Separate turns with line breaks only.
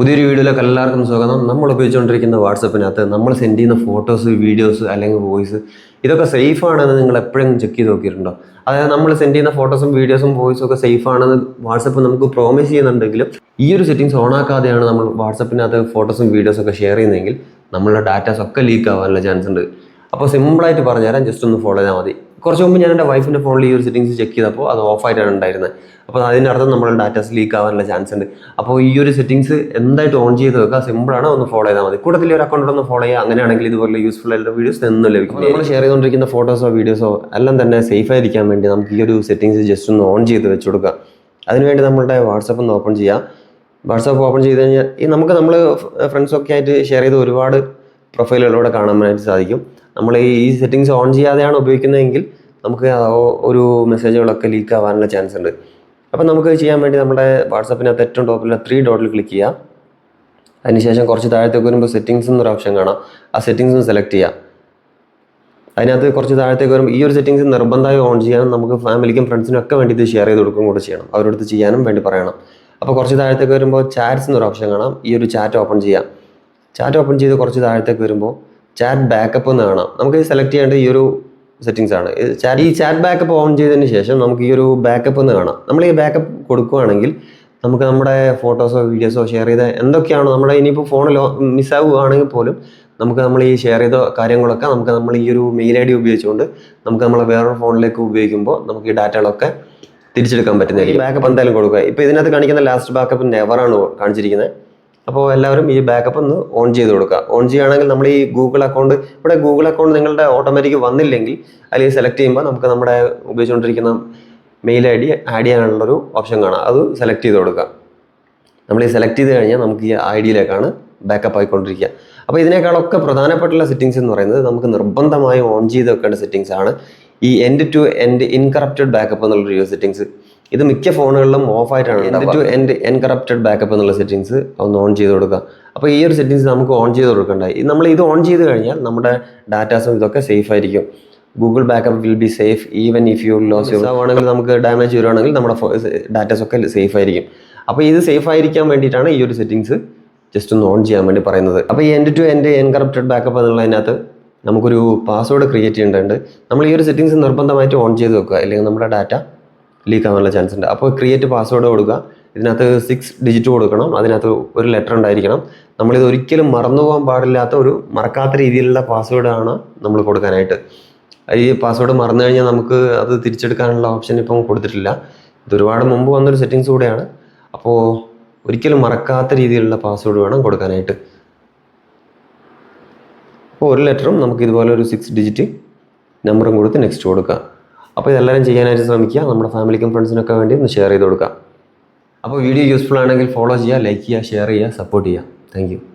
പുതിയൊരു വീഡിയോയിലൊക്കെ എല്ലാവർക്കും സ്വാഗതം. നമ്മൾ ഉപയോഗിച്ചുകൊണ്ടിരിക്കുന്ന വാട്സപ്പിനകത്ത് നമ്മൾ സെൻഡ് ചെയ്യുന്ന ഫോട്ടോസ് വീഡിയോസ് അല്ലെങ്കിൽ വോയിസ് ഇതൊക്കെ സേഫ് ആണെന്ന് നിങ്ങൾ എപ്പോഴും ചെക്ക് ചെയ്ത് നോക്കിയിട്ടുണ്ടോ? അതായത് നമ്മൾ സെൻഡ് ചെയ്യുന്ന ഫോട്ടോസും വീഡിയോസും വോയിസും ഒക്കെ സേഫ് ആണെന്ന് വാട്സപ്പ് നമുക്ക് പ്രോമിസ് ചെയ്യുന്നുണ്ടെങ്കിലും ഈ ഒരു സെറ്റിംഗ്സ് ഓൺ ആക്കാതെയാണ് നമ്മൾ വാട്സപ്പിനകത്ത് ഫോട്ടോസും വീഡിയോസും ഒക്കെ ഷെയർ ചെയ്യുന്നതെങ്കിൽ നമ്മളുടെ ഡാറ്റാസ് ഒക്കെ ലീക്ക് ആവാനുള്ള ചാൻസ് ഉണ്ട്. അപ്പോൾ സിമ്പിളായിട്ട് പറഞ്ഞുതരാം ജസ്റ്റ് ഒന്ന് ഫോളോ ചെയ്താൽ മതി. കുറച്ച് മുമ്പ് ഞാൻ എന്റെ വൈഫിന്റെ ഫോണിൽ ഈ ഒരു സെറ്റിങ്സ് ചെക്ക് ചെയ്തപ്പോൾ അത് ഓഫ് ആയിട്ടാണ് ഉണ്ടായിരുന്നത്. അപ്പോൾ അതിന്റെ അർത്ഥം നമ്മുടെ ഡാറ്റാസ് ലീക്ക് ആവാനുള്ള ചാൻസ് ഉണ്ട്. അപ്പോൾ ഈ ഒരു സെറ്റിംഗ്സ് എന്തായിട്ട് ഓൺ ചെയ്ത് വെക്കുക സിമ്പിളാണ് ഒന്ന് ഫോളോ ചെയ്താൽ മതി. കൂടുതൽ ഒരു അക്കൗണ്ട് ഒന്ന് ഫോളോ ചെയ്യുക അങ്ങനെയാണെങ്കിൽ ഇതുപോലെ യൂസ്ഫുൾ ആയിട്ടുള്ള വീഡിയോസ് എന്നും ലഭിക്കും. നമ്മൾ ഷെയർ ചെയ്തുകൊണ്ടിരിക്കുന്ന ഫോട്ടോസോ വീഡിയോസോ എല്ലാം തന്നെ സേഫ് ആയിരിക്കാൻ വേണ്ടി നമുക്ക് ഈ ഒരു സെറ്റിംഗ്സ് ജസ്റ്റ് ഒന്ന് ഓൺ ചെയ്ത് വെച്ച് കൊടുക്കുക. അതിനുവേണ്ടി നമ്മളുടെ വാട്സപ്പ് ഒന്ന് ഓപ്പൺ ചെയ്യുക വാട്സപ്പ് ഓപ്പൺ ചെയ്ത് കഴിഞ്ഞാൽ ഈ നമുക്ക് നമ്മൾ ഫ്രണ്ട്സൊക്കെ ആയിട്ട് ഷെയർ ചെയ്ത് ഒരുപാട് പ്രൊഫൈലുകളിലൂടെ കാണാനായിട്ട് സാധിക്കും. നമ്മൾ ഈ സെറ്റിങ്സ് ഓൺ ചെയ്യാതെയാണ് ഉപയോഗിക്കുന്നതെങ്കിൽ നമുക്ക് ഒരു മെസ്സേജുകളൊക്കെ ലീക്ക് ആവാനുള്ള ചാൻസ് ഉണ്ട്. അപ്പം നമുക്ക് ചെയ്യാൻ വേണ്ടി നമ്മുടെ വാട്സപ്പിനകത്ത് ഏറ്റവും ടോപ്പിലെ ത്രീ ഡോട്ടിൽ ക്ലിക്ക് ചെയ്യുക. അതിനുശേഷം കുറച്ച് താഴത്തേക്ക് വരുമ്പോൾ സെറ്റിങ്സ് എന്നൊരു ഓപ്ഷൻ കാണാം. ആ സെറ്റിങ്സും സെലക്ട് ചെയ്യുക അതിനകത്ത് കുറച്ച് താഴത്തേക്ക് വരുമ്പോൾ ഈ ഒരു സെറ്റിങ്സ് നിർബന്ധമായി ഓൺ ചെയ്യാനും നമുക്ക് ഫാമിലിക്കും ഫ്രണ്ട്സിനും ഒക്കെ വേണ്ടി ഇത് ഷെയർ ചെയ്ത് കൊടുക്കും കൂടെ ചെയ്യണം. അവരുടെ ചെയ്യാനും വേണ്ടി പറയണം. അപ്പോൾ കുറച്ച് താഴത്തേക്ക് വരുമ്പോൾ ചാറ്റ്സ് എന്നൊരു ഓപ്ഷൻ കാണാം. ഈ ഒരു ചാറ്റ് ഓപ്പൺ ചെയ്യാം. ചാറ്റ് ഓപ്പൺ ചെയ്ത് കുറച്ച് താഴത്തേക്ക് വരുമ്പോൾ ചാറ്റ് ബാക്കപ്പ് എന്ന് കാണാം. നമുക്ക് ഇത് സെലക്ട് ചെയ്യേണ്ട ഈ ഒരു സെറ്റിങ്സ് ആണ്. ഈ ചാറ്റ് ബാക്കപ്പ് ഓൺ ചെയ്തതിന് ശേഷം നമുക്ക് ഈ ഒരു ബാക്കപ്പ് എന്ന് കാണാം. നമ്മൾ ഈ ബാക്കപ്പ് കൊടുക്കുകയാണെങ്കിൽ നമുക്ക് നമ്മുടെ ഫോട്ടോസോ വീഡിയോസോ ഷെയർ ചെയ്ത എന്തൊക്കെയാണോ നമ്മുടെ ഇനിയിപ്പോൾ ഫോണിൽ മിസ്സാവുകയാണെങ്കിൽ പോലും നമുക്ക് നമ്മൾ ഈ ഷെയർ ചെയ്ത കാര്യങ്ങളൊക്കെ നമുക്ക് നമ്മൾ ഈ ഒരു മെയിൽ ഐ ഡി ഉപയോഗിച്ചുകൊണ്ട് നമുക്ക് നമ്മളെ വേറൊരു ഫോണിലേക്ക് ഉപയോഗിക്കുമ്പോൾ നമുക്ക് ഈ ഡാറ്റകളൊക്കെ തിരിച്ചെടുക്കാൻ പറ്റുന്നതായിരിക്കും. ബാക്കപ്പ് എന്തായാലും കൊടുക്കുക. ഇപ്പോൾ ഇതിനകത്ത് കാണിക്കുന്ന ലാസ്റ്റ് ബാക്കപ്പ് നെവറാണ് കാണിച്ചിരിക്കുന്നത്. അപ്പോൾ എല്ലാവരും ഈ ബാക്കപ്പ് ഒന്ന് ഓൺ ചെയ്ത് കൊടുക്കുക. ഓൺ ചെയ്യുകയാണെങ്കിൽ നമ്മൾ ഈ ഗൂഗിൾ അക്കൗണ്ട് ഇവിടെ ഗൂഗിൾ അക്കൗണ്ട് നിങ്ങളുടെ ഓട്ടോമാറ്റിക് വന്നില്ലെങ്കിൽ അതിൽ സെലക്ട് ചെയ്യുമ്പോൾ നമുക്ക് നമ്മുടെ ഉപയോഗിച്ചുകൊണ്ടിരിക്കുന്ന മെയിൽ ഐ ഡി ആഡ് ചെയ്യാനുള്ളൊരു ഓപ്ഷൻ കാണാം. അത് സെലക്ട് ചെയ്ത് കൊടുക്കുക. നമ്മൾ ഈ സെലക്ട് ചെയ്ത് കഴിഞ്ഞാൽ നമുക്ക് ഈ ഐ ഡിയിലേക്കാണ് ബാക്കപ്പ് ആയിക്കൊണ്ടിരിക്കുക. അപ്പോൾ ഇതിനേക്കാളൊക്കെ പ്രധാനപ്പെട്ടുള്ള സെറ്റിങ്സ് എന്ന് പറയുന്നത് നമുക്ക് നിർബന്ധമായും ഓൺ ചെയ്ത് വെക്കേണ്ട സെറ്റിങ്സ് ആണ്. ഈ end to end encrypted backup എന്നുള്ളൊരു സെറ്റിങ്സ് ഇത് മിക്ക ഫോണുകളിലും ഓഫ് ആയിട്ടാണ് end to end encrypted backup എന്നുള്ള സെറ്റിങ്സ് ഒന്ന് ഓൺ ചെയ്ത് കൊടുക്കുക. അപ്പോൾ ഈ ഒരു സെറ്റിങ്സ് നമുക്ക് ഓൺ ചെയ്ത് കൊടുക്കണ്ടായി. നമ്മൾ ഇത് ഓൺ ചെയ്ത് കഴിഞ്ഞാൽ നമ്മുടെ ഡാറ്റാസും ഇതൊക്കെ സേഫ് ആയിരിക്കും. Google backup will be safe even if you lose ആണെങ്കിൽ നമുക്ക് ഡാമേജ് വരുവാണെങ്കിൽ നമ്മുടെ ഡാറ്റാസ് ഒക്കെ സേഫ് ആയിരിക്കും. അപ്പോൾ ഇത് സേഫ് ആയിരിക്കാൻ വേണ്ടിയിട്ടാണ് ഈ ഒരു സെറ്റിങ്സ് ജസ്റ്റ് ഒന്ന് ഓൺ ചെയ്യാൻ വേണ്ടി പറയുന്നത്. അപ്പോൾ ഈ end to end encrypted backup എന്നുള്ളതിനകത്ത് നമുക്കൊരു പാസ്വേഡ് ക്രിയേറ്റ് ചെയ്യേണ്ടതുണ്ട്. നമ്മൾ ഈ ഒരു സെറ്റിങ്സ് നിർബന്ധമായിട്ട് ഓൺ ചെയ്ത് വെക്കുക. അല്ലെങ്കിൽ നമ്മുടെ ഡാറ്റ ലീക്ക് ആവാനുള്ള ചാൻസ് ഉണ്ട്. അപ്പോൾ ക്രിയേറ്റ് പാസ്വേഡ് കൊടുക്കുക. ഇതിനകത്ത് സിക്സ് ഡിജിറ്റ് കൊടുക്കണം. അതിനകത്ത് ഒരു ലെറ്റർ ഉണ്ടായിരിക്കണം. നമ്മളിത് ഒരിക്കലും മറന്നുപോകാൻ പാടില്ലാത്ത ഒരു മറക്കാത്ത രീതിയിലുള്ള പാസ്വേഡാണ് നമ്മൾ കൊടുക്കാനായിട്ട്. ഈ പാസ്വേഡ് മറന്നു കഴിഞ്ഞാൽ നമുക്ക് അത് തിരിച്ചെടുക്കാനുള്ള ഓപ്ഷൻ ഇപ്പം കൊടുത്തിട്ടില്ല. ഇത് ഒരുപാട് മുമ്പ് വന്നൊരു സെറ്റിങ്സ് കൂടെയാണ്. അപ്പോൾ ഒരിക്കലും മറക്കാത്ത രീതിയിലുള്ള പാസ്വേഡ് വേണം കൊടുക്കാനായിട്ട്. അപ്പോൾ ഒരു ലെറ്ററും നമുക്ക് ഇതുപോലെ ഒരു സിക്സ് ഡിജിറ്റ് നമ്പറും കൊടുത്ത് നെക്സ്റ്റ് കൊടുക്കുക അപ്പോൾ ഇതെല്ലാവരും ചെയ്യാനായിട്ട് ശ്രമിക്കുക. നമ്മുടെ ഫാമിലിക്കും ഫ്രണ്ട്സിനൊക്കെ വേണ്ടി ഒന്ന് ഷെയർ ചെയ്ത് കൊടുക്കുക. അപ്പോൾ വീഡിയോ യൂസ്ഫുൾ ആണെങ്കിൽ ഫോളോ ചെയ്യുക ലൈക്ക് ചെയ്യുക ഷെയർ ചെയ്യുക സപ്പോർട്ട് ചെയ്യുക. താങ്ക്